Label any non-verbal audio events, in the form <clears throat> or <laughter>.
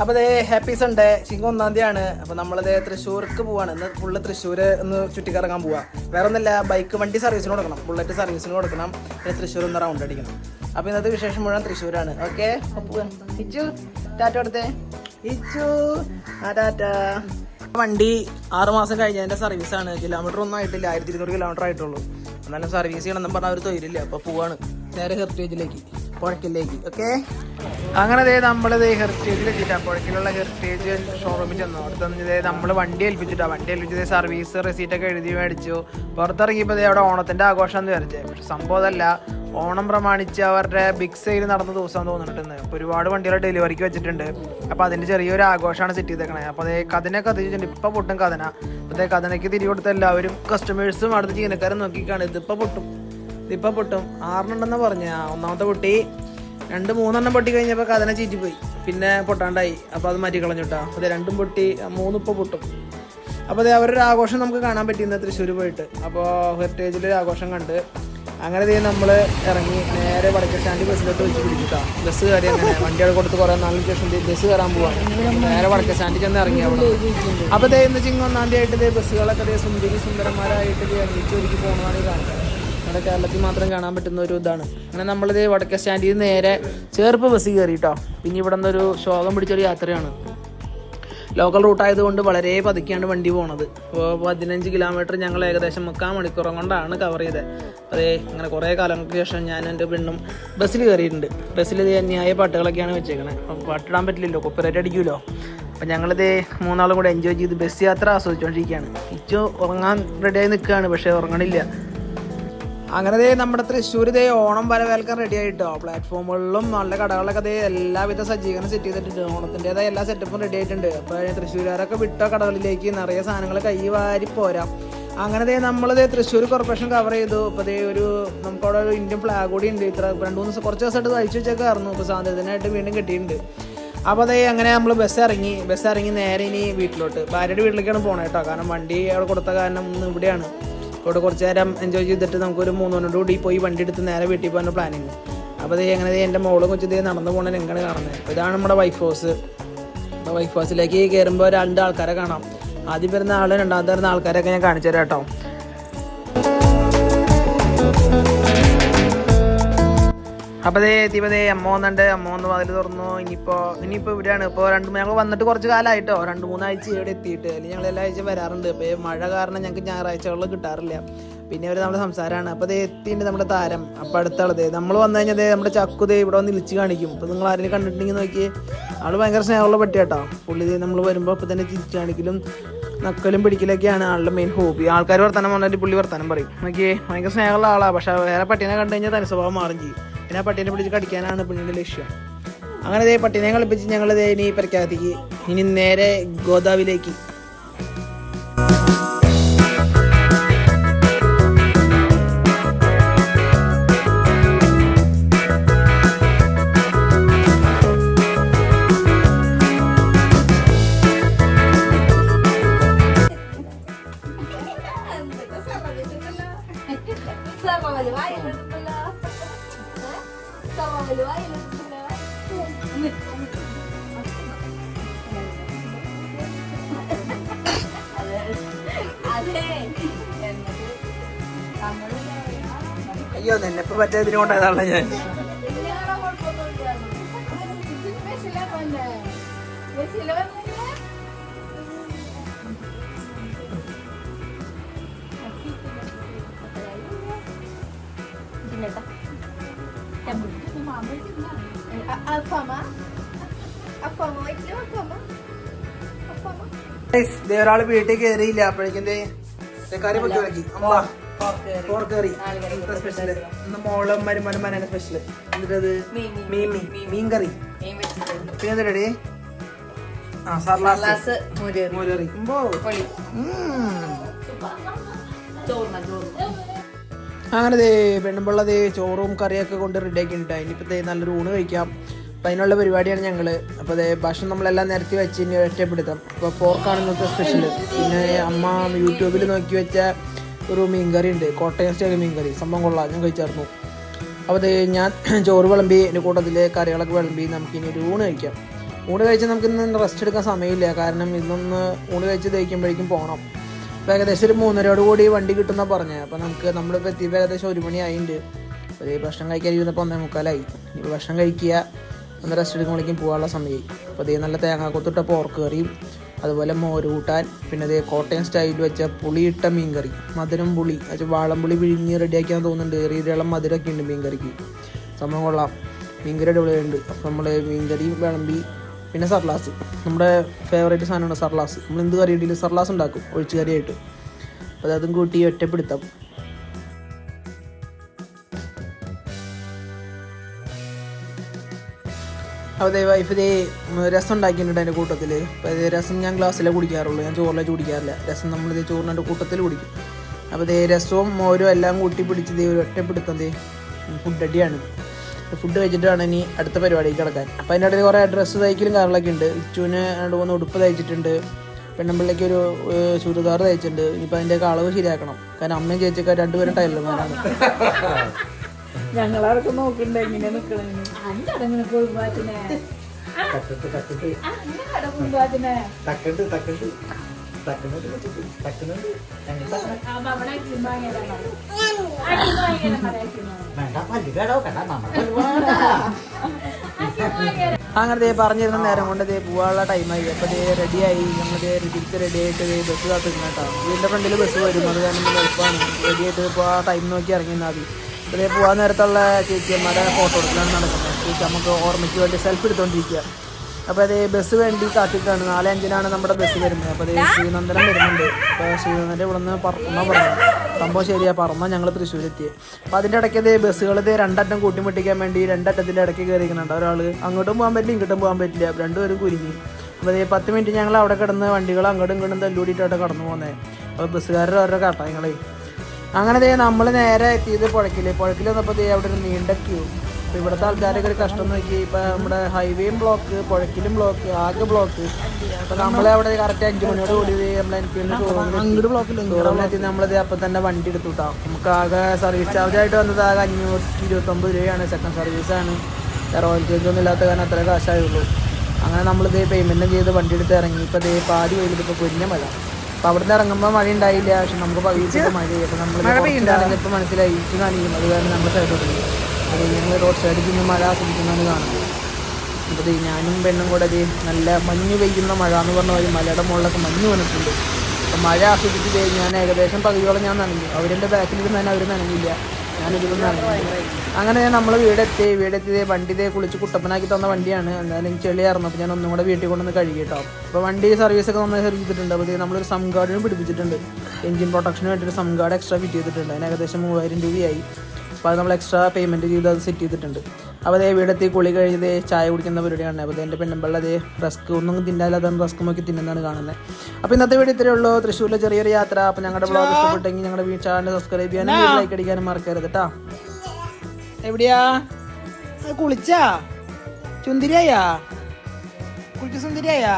അപ്പോൾ അതേ happy Sunday ചിങ്ങ ഒന്നാം തീയതിയാണ്. അപ്പോൾ നമ്മളത് തൃശ്ശൂർക്ക് പോവാണ്. ഇന്ന് ഫുള്ള് തൃശ്ശൂർ ഒന്ന് ചുറ്റിക്കറങ്ങാൻ പോവാ. വേറെ ഒന്നല്ല ബൈക്ക് വണ്ടി സർവീസിന് കൊടുക്കണം. ബുള്ളറ്റ് സർവീസിന് കൊടുക്കണം. പിന്നെ തൃശ്ശൂർ ഒന്ന് റൗണ്ട് അടിക്കണം. അപ്പോൾ ഇന്നത്തെ വിശേഷം മുഴുവൻ തൃശ്ശൂരാണ്. ഓക്കെ ഇച്ചു ടാറ്റ കൊടുത്തേ. ഇച്ചു ആ ടാറ്റ. വണ്ടി മാസം സർവീസാണ് കിലോമീറ്റർ ഒന്നും ആയിട്ടില്ല. ആയിരത്തി ഇരുന്നൂറ് കിലോമീറ്റർ ആയിട്ടുള്ളൂ. എന്നാലും സർവീസ് ചെയ്യണമെന്നും പറഞ്ഞാൽ അവർ തൊഴിലില്ല. അപ്പോൾ പോവാണ്. നേരെ ഹെറിറ്റേജിലേക്ക് പുഴക്കിലേക്ക് ഓക്കെ അങ്ങനെ ദേ നമ്മളിത് ഹെറിറ്റേജിൽ എത്തിയിട്ടാണ് പുഴക്കിലുള്ള ഹെറിറ്റേജ് ഷോറൂമിൽ ചെന്നു. അവിടെ തന്നെ നമ്മൾ വണ്ടി ഏൽപ്പിച്ചിട്ടാണ് വണ്ടി ഏൽപ്പിച്ചത് സർവീസ് റെസീറ്റൊക്കെ എഴുതി മേടിച്ചു. പുറത്തിറങ്ങിയപ്പോൾ അവിടെ ഓണത്തിന്റെ ആഘോഷം എന്ന് വിചാരിച്ചേ. പക്ഷെ സംഭവം അതല്ല. ഓണം പ്രമാണിച്ച് അവരുടെ ബിഗ് സെയിൽ നടന്ന ദിവസം തോന്നിട്ടുണ്ട് അപ്പോൾ ഒരുപാട് വണ്ടികൾ ഡെലിവറിക്ക് വെച്ചിട്ടുണ്ട്. അപ്പോൾ അതിന്റെ ചെറിയൊരു ആഘോഷമാണ് സെറ്റ് ചെയ്തേക്കണേ അപ്പോൾ അതേ കഥനെ കത്തിച്ചിട്ടുണ്ട് ഇപ്പോൾ പൊട്ടും കഥന. അതേ കഥനയ്ക്ക് തിരി കൊടുത്ത എല്ലാവരും കസ്റ്റമേഴ്സും അടുത്ത ജീവനക്കാരും നോക്കിക്കാണ്. ഇതിപ്പോൾ പൊട്ടും. ഇതിപ്പോൾ പൊട്ടും. ആറിനുണ്ടെന്ന് പറഞ്ഞ. ഒന്നാമത്തെ പൊട്ടി. രണ്ട് മൂന്നെണ്ണം പൊട്ടി കഴിഞ്ഞപ്പോൾ കഥന ചീറ്റിപ്പോയി. പിന്നെ പൊട്ടാണ്ടായി. അപ്പോൾ അത് മാറ്റി കളഞ്ഞിട്ടാ അത് രണ്ടും പൊട്ടി. മൂന്നിപ്പോൾ പൊട്ടും. അപ്പോൾ അതെ അവരൊരു ആഘോഷം നമുക്ക് കാണാൻ പറ്റിയിരുന്ന തൃശ്ശൂർ പോയിട്ട്. അപ്പോൾ ഹെറിറ്റേജിൽ ഒരു ആഘോഷം കണ്ട് അങ്ങനെ ദേ നമ്മൾ ഇറങ്ങി നേരെ വടക്കൻ സ്റ്റാൻഡ് ബസ്സിലോട്ട് വെച്ച് പിടിച്ചിട്ടാ ബസ് കയറി അങ്ങനെ വണ്ടികൾ കൊടുത്ത് കുറേ നാളിന് ശേഷം ബസ് കയറാൻ പോവാം. നേരെ വടക്കൻ സ്റ്റാൻഡിൽ ചെന്ന് ഇറങ്ങി അവിടെ അപ്പോൾ ഇതേ ഇന്ന് ചിങ്ങ ഒന്നാം തീയതി ആയിട്ട് ബസ്സുകളൊക്കെ സുന്ദരി സുന്ദരന്മാരായിട്ട് അന്വേഷിച്ച് ഒരുക്കി ഈ കാണുന്നത്. നമ്മുടെ കേരളത്തിൽ മാത്രം കാണാൻ പറ്റുന്ന ഒരു ഇതാണ്. അങ്ങനെ നമ്മളിത് വടക്കേ സ്റ്റാൻഡിൽ നിന്ന് നേരെ ചേർപ്പ് ബസ് കയറി കേട്ടോ പിന്നെ ഇവിടെ നിന്നൊരു ശോകം പിടിച്ചൊരു യാത്രയാണ്. ലോക്കൽ റൂട്ടായതുകൊണ്ട് വളരെ പതുക്കെയാണ് വണ്ടി പോണത്. അപ്പോൾ പതിനഞ്ച് കിലോമീറ്റർ ഞങ്ങൾ ഏകദേശം മുക്കാൽ മണിക്കൂറും കൊണ്ടാണ് കവർ ചെയ്തത് അതേ അങ്ങനെ കുറേ കാലങ്ങൾക്ക് ശേഷം ഞാൻ എന്റെ പെണ്ണും ബസ്സിൽ കയറിയിട്ടുണ്ട്. ബസ്സിൽ ഇത് അന്യായ പാട്ടുകളൊക്കെയാണ് വെച്ചേക്കണത് അപ്പോൾ പാട്ടിടാൻ പറ്റില്ലല്ലോ കൊപ്പരേറ്റ് അടിക്കുമല്ലോ അപ്പം ഞങ്ങളിത് മൂന്നാളും കൂടെ എൻജോയ് ചെയ്ത് ബസ് യാത്ര ആസ്വദിച്ചുകൊണ്ടിരിക്കുകയാണ് ഇച്ചു ഉറങ്ങാൻ റെഡിയായി നിൽക്കുകയാണ് പക്ഷേ ഉറങ്ങണില്ല. അങ്ങനെ ദേ നമ്മുടെ തൃശ്ശൂർ ദേ ഓണം വരവേൽക്കാൻ റെഡി ആയിട്ടോ. പ്ലാറ്റ്ഫോമുകളിലും നല്ല കടകളിലൊക്കെ ദേ എല്ലാവിധ സജ്ജീകരണം സെറ്റ് ചെയ്തിട്ടുണ്ട്. ഓണത്തിന്റെതായ എല്ലാ സെറ്റപ്പും റെഡി ആയിട്ടുണ്ട്. അപ്പോൾ തൃശ്ശൂരുകാരൊക്കെ വിട്ടോ കടകളിലേക്ക് നിറയെ സാധനങ്ങൾ കൈ വാരി പോരാം. അങ്ങനെ ദേ നമ്മൾ ദേ തൃശ്ശൂർ കോർപ്പറേഷൻ കവർ ചെയ്തു. അപ്പോൾ ദേ ഒരു നമുക്കവിടെ ഒരു ഇന്ത്യൻ ഫ്ലാഗ് കൂടി ഉണ്ട്. ഇത്ര രണ്ട് മൂന്ന് ദിവസം കുറച്ച് ദിവസമായിട്ട് തയ്ച്ചു വെച്ചേക്കായിരുന്നു ഇപ്പോൾ സ്വാതന്ത്ര്യത്തിനായിട്ട് വീണ്ടും കിട്ടിയിട്ടുണ്ട്. അപ്പോൾ അതേ അങ്ങനെ നമ്മൾ ബസ് ഇറങ്ങി. ബസ് ഇറങ്ങി നേരെ ഇനി വീട്ടിലോട്ട്. ഭാര്യയുടെ വീട്ടിലേക്കാണ് പോകണം കേട്ടോ കാരണം വണ്ടി അവിടെ കൊടുത്ത കാരണം ഇന്ന് ഇവിടെയാണ്. ഇവിടെ കുറച്ച് നേരം എൻജോയ് ചെയ്തിട്ട് നമുക്കൊരു മൂന്ന് മണിയോട് കൂടി പോയി വണ്ടി എടുത്ത് നേരെ വീട്ടിൽ പോകാൻ പ്ലാനിങ് അപ്പോൾ ദേ എങ്ങനെ എന്റെ മോളും കൊച്ചു നടന്നു പോകണ എങ്ങനെ കാണുന്നത്. അപ്പോൾ ഇതാണ് നമ്മുടെ വൈഫ് ഹൗസ് അപ്പോൾ വൈഫ് ഹൗസിലേക്ക് കയറുമ്പോൾ രണ്ട് ആൾക്കാരെ കാണാം. ആദ്യം വരുന്ന ആൾ രണ്ടാമത്തെ വരുന്ന ആൾക്കാരൊക്കെ ഞാൻ കാണിച്ചു തരാം കേട്ടോ. അപ്പോൾ ദേ എത്തിയപ്പോൾ ദേ അമ്മ വന്നിട്ട് അമ്മ വന്ന് വാതിൽ തുറന്നു. ഇനിയിപ്പോൾ ഇനിയിപ്പോൾ ഇവിടെയാണ്. ഇപ്പോൾ രണ്ട് ഞങ്ങൾ വന്നിട്ട് കുറച്ച് കാലമായിട്ടോ രണ്ട് മൂന്നാഴ്ച ഇവിടെ എത്തിയിട്ട്. അല്ലെങ്കിൽ ഞങ്ങൾ എല്ലാ ആഴ്ച വരാറുണ്ട്. അപ്പൊ മഴ കാരണം ഞങ്ങൾക്ക് ഞായറാഴ്ചകളിൽ കിട്ടാറില്ല. പിന്നെ അവർ നമ്മുടെ സംസാരമാണ്. അപ്പോൾ ദേ എത്തിയിട്ടുണ്ട് നമ്മുടെ താരം. അപ്പോൾ അടുത്തുള്ളത് നമ്മൾ വന്നു കഴിഞ്ഞാൽ നമ്മുടെ ചക്കു ദേ ഇവിടെ വന്ന് ഇളിച്ച് കാണിക്കും. ഇപ്പോൾ നിങ്ങൾ ആരെങ്കിലും കണ്ടിട്ടുണ്ടെങ്കിൽ നോക്കി ആൾ ഭയങ്കര സ്നേഹമുള്ള പറ്റിയാട്ടോ പുള്ളി നമ്മൾ വരുമ്പോൾ അപ്പോൾ തന്നെ തിരിച്ചു കാണിക്കലും നക്കലും പിടിക്കലൊക്കെയാണ് ആളുടെ മെയിൻ ഹോബി ആൾക്കാർ വർത്തമാനം പറഞ്ഞിട്ട് പുള്ളി വർത്തമാനം പറയും. നോക്കിയേ ഭയങ്കര സ്നേഹമുള്ള ആളാ. പക്ഷേ വേറെ പട്ടീനെ കണ്ടു കഴിഞ്ഞാൽ തനി സ്വഭാവം മാറും ചെയ്യും. പിന്നെ പട്ടീനെ പിടിച്ച് കടിക്കാനാണ് പിന്നീട് ലക്ഷ്യം. അങ്ങനെ പട്ടീനെ കളിപ്പിച്ച് ഞങ്ങൾ ഇനി പെരക്കകത്തേക്ക് ഇനി നേരെ ഗോദാവിലേക്ക്. Wait, Afama? Afama? Guys, ഞാൻ ഒരാൾ വീട്ടിൽ കയറിയില്ല. അപ്പോഴേക്കും കറി പൊട്ടി വെക്കി അമ്മ. പോർക്ക് കറി സ്പെഷ്യൽ ഇന്ന് മോളും മരുമോനും മനാണ് സ്പെഷ്യൽ എന്നിട്ടത് മീൻ മീൻ മീൻ കറി പിന്നെ ആ സർലാസ്. മോരറി. അങ്ങനെ ദേ പെണ്ണുമ്പുള്ള ദേ ചോറും കറിയൊക്കെ കൊണ്ട് റെഡി ആക്കിയിട്ടുണ്ട് ഇനിയിപ്പോൾ നല്ലൊരു ഊണ് കഴിക്കാം. അപ്പം അതിനുള്ള പരിപാടിയാണ് ഞങ്ങൾ അപ്പോൾ അതെ ഭക്ഷണം നമ്മളെല്ലാം നിരത്തി വെച്ച് ഇനി ഒറ്റപ്പെടുത്താം അപ്പോൾ പോർക്കാണ് ഇന്നത്തെ സ്പെഷ്യൽ പിന്നെ അമ്മ യൂട്യൂബിൽ നോക്കി വെച്ച ഒരു മീൻകറി ഉണ്ട്. കോട്ടയം സ്റ്റൈൽ മീൻകറി. സംഭവം കൊള്ളാം. ഞാൻ കഴിച്ചായിരുന്നു. അപ്പോൾ അത് ഞാൻ <clears throat> ചോറ് വിളമ്പി എന്റെ കൂട്ടത്തിൽ കറികളൊക്കെ വിളമ്പി നമുക്കിനി ഒരു ഊണ് കഴിക്കാം. ഊണ് കഴിച്ചാൽ നമുക്ക് ഇന്ന് റെസ്റ്റ് എടുക്കാൻ സമയമില്ല. കാരണം ഇന്നൊന്ന് ഊണ് കഴിച്ച് തയ്ക്കുമ്പോഴേക്കും പോകണം അപ്പോൾ ഏകദേശം ഒരു മൂന്നരയോട് കൂടി വണ്ടി കിട്ടുന്ന പറഞ്ഞത്. അപ്പോൾ നമുക്ക് നമ്മളിപ്പോൾ എത്തിയപ്പോൾ ഏകദേശം ഒരു മണി ആയിട്ടുണ്ട് ഈ ഭക്ഷണം കഴിക്കാൻ ഇരുന്നപ്പോൾ ഒന്നേ മുക്കാലായി. ഇപ്പോൾ ഭക്ഷണം കഴിക്കുക ഒന്ന് റെസ്റ്റ് എടുക്കുമ്പോഴേക്കും പോകാനുള്ള സമയമായി. അപ്പോൾ അതേ നല്ല തേങ്ങാക്കൊത്തിട്ട പോർക്ക് കറിയും അതുപോലെ മോര് കൂട്ടാൻ പിന്നെ അതേ കോട്ടയം സ്റ്റൈൽ വെച്ച പുളിയിട്ട മീൻകറി മധുരം പുളി വാളംപുളി വിഴിഞ്ഞ് റെഡിയാക്കാൻ തോന്നുന്നുണ്ട്. ചെറിയ മധുരമൊക്കെ ഉണ്ട് മീൻകറിക്ക്. സംഭവം കൊള്ളാം. മീൻകറി അടിപൊളിയുണ്ട് അപ്പോൾ നമ്മൾ മീൻകറി വിളമ്പി പിന്നെ സർലാസ്. നമ്മുടെ ഫേവറേറ്റ് സാധനമാണ് സർലാസ്. നമ്മൾ എന്ത് കറി ഉണ്ടെങ്കിലും സർലാസ് ഉണ്ടാക്കും? ഒഴിച്ച് കറിയായിട്ട്. അപ്പോൾ അതും കൂട്ടി ഒറ്റപ്പെടുത്താം. അപ്പോൾ ദേ വൈഫ് ഇതേ രസം ഉണ്ടാക്കിയിട്ടുണ്ട് അതിന്റെ കൂട്ടത്തിൽ അപ്പോൾ ഇത് രസം ഞാൻ ഗ്ലാസ്സിലേ കുടിക്കാറുള്ളൂ. ഞാൻ ചോറിലേക്ക് കുടിക്കാറില്ല രസം നമ്മൾ നമ്മളിത് ചോറിന്റെ കൂട്ടത്തിൽ കുടിക്കും. അപ്പോൾ ദേ രസവും മോരും എല്ലാം കൂട്ടി പിടിച്ച് ഒരു ഒറ്റപ്പെടുത്തം ഫുഡ് അടിയാണ്. ഫുഡ് കഴിച്ചിട്ടാണ് ഇനി അടുത്ത പരിപാടിക്ക് കിടക്കാൻ. അപ്പോൾ അതിന്റെ ഇടയിൽ കുറേ ഡ്രസ്സ് തയ്ക്കലും കാര്യങ്ങളൊക്കെ ഉണ്ട്. ഇച്ചുവിന് രണ്ട് മൂന്ന് ഉടുപ്പ് തയ്ച്ചിട്ടുണ്ട്. പെണ്ണമ്പിള്ളേക്ക് ഒരു ചുരിദാർ തയ്ച്ചിട്ടുണ്ട്. ഇനിയിപ്പോൾ അതിന്റെയൊക്കെ അളവ് ശരിയാക്കണം. കാരണം അമ്മയും ചേച്ചിയൊക്കെ രണ്ടുപേരും ടൈലർമാരാണ് ഞങ്ങളവിടെ നോക്കണ്ട എങ്ങനെ നിക്കണെന്ന് അഞ്ചടങ്ങനെ കുടുംബാത്തിനെ അങ്ങനെ കുടുംബാത്തിനെ തക്കണ്ട് തക്കണ്ട് തക്കുന്നുണ്ട് തക്കുന്നുണ്ട് അവിടെ അച്ഛൻ വാങ്ങിയതാണ് അച്ഛൻ വാങ്ങിയതാണ് വേണ്ട പല്ല് കേടോ കണ്ട നമ്മൾ അങ്ങനെ ദേ പറഞ്ഞിരുന്ന നേരം കൊണ്ട് ദേ പോകാനുള്ള ടൈമായി അപ്പോൾ ദേ റെഡിയായി നമ്മൾ ദേ തിരിച്ച് റെഡി ആയിട്ട് ദേ ബസ് കാത്തിരുന്ന കേട്ടോ വീടിന്റെ ഫ്രണ്ടിൽ ബസ് വരും അത് കാരണം എളുപ്പമാണ് റെഡി ആയിട്ട് ഇപ്പോൾ ആ ടൈം നോക്കി ഇറങ്ങിയിരുന്നാൽ മതി. ദേ പോകാൻ നേരത്തുള്ള ചേച്ചിയന്മാരെ ഫോട്ടോ എടുക്കലാണ് നടക്കുന്നത്. ചേച്ചി നമുക്ക് ഓർമ്മയ്ക്ക് വേണ്ടി സെൽഫി എടുത്തുകൊണ്ടിരിക്കുക അപ്പോൾ അതേ ബസ് വേണ്ടി കാത്തിട്ടാണ് നാല് അഞ്ചിനാണ് നമ്മുടെ ബസ് വരുന്നത്. അപ്പോൾ അതേ ശ്രീനന്ദനം വരുന്നുണ്ട്. അപ്പോൾ ശ്രീനന്ദന്റെ ഇവിടെ നിന്ന് പറക്കുന്ന പറഞ്ഞു സംഭവം ശരിയാ. പറന്ന ഞങ്ങൾ തൃശ്ശൂർ എത്തിയത് അപ്പോൾ അതിന്റെ ഇടയ്ക്ക് അതേ ബസ്സുകൾ ഇതേ രണ്ടറ്റം കൂട്ടിമുട്ടിക്കാൻ വേണ്ടി രണ്ടറ്റത്തിന്റെ ഇടയ്ക്ക് കയറിക്കുന്നുണ്ട് ഒരാൾ അങ്ങോട്ടും പോകാൻ പറ്റില്ല ഇങ്ങോട്ടും പോകാൻ പറ്റില്ല. രണ്ടുപേരും കുരുങ്ങി. അപ്പോൾ അതേ പത്ത് മിനിറ്റ് ഞങ്ങൾ അവിടെ കിടന്ന് വണ്ടികൾ അങ്ങോട്ടും ഇങ്ങോട്ടും തല്ലൂടിയിട്ടാണ് കടന്നു പോകുന്നത്. അപ്പോൾ ബസ്സുകാരുടെ ഓരോ കാട്ടായങ്ങളെ അങ്ങനെ ദേ നമ്മൾ നേരെ എത്തിയത് പുഴക്കിൽ. പുഴക്കിൽ വന്നപ്പോൾ ദേ അവിടെ ഒരു നീണ്ട ക്യൂ അപ്പോൾ ഇവിടുത്തെ ആൾക്കാരൊക്കെ ഒരു കഷ്ടം നോക്കി. ഇപ്പം നമ്മുടെ ഹൈവേയും ബ്ലോക്ക് പുഴക്കിലും ബ്ലോക്ക് ആകെ ബ്ലോക്ക് അപ്പോൾ നമ്മളെ അവിടെ കറക്റ്റ് അഞ്ച് മണിയോട് കൂടി നമ്മൾ എനിക്ക് നമ്മളിത് അപ്പം തന്നെ വണ്ടി എടുത്തു കിട്ടാം നമുക്ക് ആകെ സർവീസ് ചാർജ് ആയിട്ട് വന്നത് ആകെ അഞ്ഞൂറ്റി ഇരുപത്തൊമ്പത് രൂപയാണ്. സെക്കൻഡ് സർവീസാണ് റോയൽ ചേഞ്ച് ഒന്നും ഇല്ലാത്ത കാരണം അത്ര കാശായുള്ളൂ. അങ്ങനെ നമ്മളിത് പേയ്മെന്റും ചെയ്ത് വണ്ടി എടുത്ത് ഇറങ്ങി. ഇപ്പോൾ ദേ പാതി വെയിലിപ്പോൾ കുഞ്ഞ മഴ അപ്പോൾ അവിടുന്ന് ഇറങ്ങുമ്പോൾ മഴ ഉണ്ടായില്ല. പക്ഷെ നമുക്ക് പകുതിയൊക്കെ മഴയായി. അപ്പോൾ നമ്മൾ ഇപ്പോൾ മനസ്സിലായി. കാണിക്കും അത് കാരണം നമ്മുടെ സൈഡ് അത് ഞങ്ങൾ റോഡ് സൈഡിൽ നിന്ന് മഴ ആസ്വദിക്കുന്നതാണ് കാണുന്നത്. അപ്പോൾ ദേ ഞാനും പെണ്ണും കൂടെ ദേ നല്ല മഞ്ഞ് പെയ്യുന്ന മഴ എന്ന് പറഞ്ഞ പോലെ മലയുടെ മുകളിലൊക്കെ മഞ്ഞ് വന്നിട്ടുണ്ട്. അപ്പോൾ മഴ ആസ്വദിച്ച് ഞാൻ ഏകദേശം പകുതിയോളം ഞാൻ നനഞ്ഞു. അവരെന്റെ ബാക്കിൽ തന്നെ അവർ നനഞ്ഞില്ല. അങ്ങനെ നമ്മൾ വീടെത്തി വീട് ദേ വണ്ടി ദേ കുളിച്ച് കുട്ടപ്പനാക്കി തന്ന വണ്ടിയാണ്. എന്തായാലും ചെളിയായിരുന്നു. അപ്പോൾ ഞാൻ ഒന്നും കൂടെ വീട്ടിൽ കൊണ്ടുവന്ന് കഴുകി കേട്ടോ അപ്പോൾ വണ്ടി സർവീസൊക്കെ നന്നായി സർവീസ് ചെയ്തിട്ടുണ്ട്. അപ്പോൾ നമ്മളൊരു സം ഗാർഡിനും പിടിപ്പിച്ചിട്ടുണ്ട്. എഞ്ചിൻ പ്രൊട്ടക്ഷന് വേണ്ടിയിട്ട് സം ഗാർഡ് എക്സ്ട്രാ ഫിറ്റ് ചെയ്തിട്ടുണ്ട്. അതിന് ഏകദേശം മൂവായിരം രൂപയായി. അപ്പോൾ അത് നമ്മൾ എക്സ്ട്രാ പേയ്മെന്റ് ചെയ്ത് അത് സെറ്റ് ചെയ്തിട്ടുണ്ട്. അപ്പോൾ അതേ വീടെത്തി കുളി കഴിഞ്ഞ് ചായ കുടിക്കുന്ന പരിപാടിയാണ്. അപ്പോൾ എന്റെ പെണ്ണുമ്പള്ള അതേ റസ്ക് ഒന്നും തിന്നാലാതെ റസ്ക് നോക്കി തിന്നുന്നതാണ് കാണുന്നത് അപ്പോൾ ഇന്നത്തെ വീഡിയോ ഇത്രയേ ഉള്ളൂ. തൃശ്ശൂരിലെ ചെറിയൊരു യാത്ര. അപ്പോൾ ഞങ്ങളുടെ ബ്ലോഗ് ഇഷ്ടപ്പെട്ടെങ്കിൽ ഞങ്ങളുടെ ചാനൽ സബ്സ്ക്രൈബ് ചെയ്യാനും ലൈക്ക് അടിക്കാനും മറക്കരുത് കേട്ടോ എവിടെയാ? കുളിച്ചാ? ചുന്തിരിയായാ? കുളിച്ച് സുന്ദരിയായാ?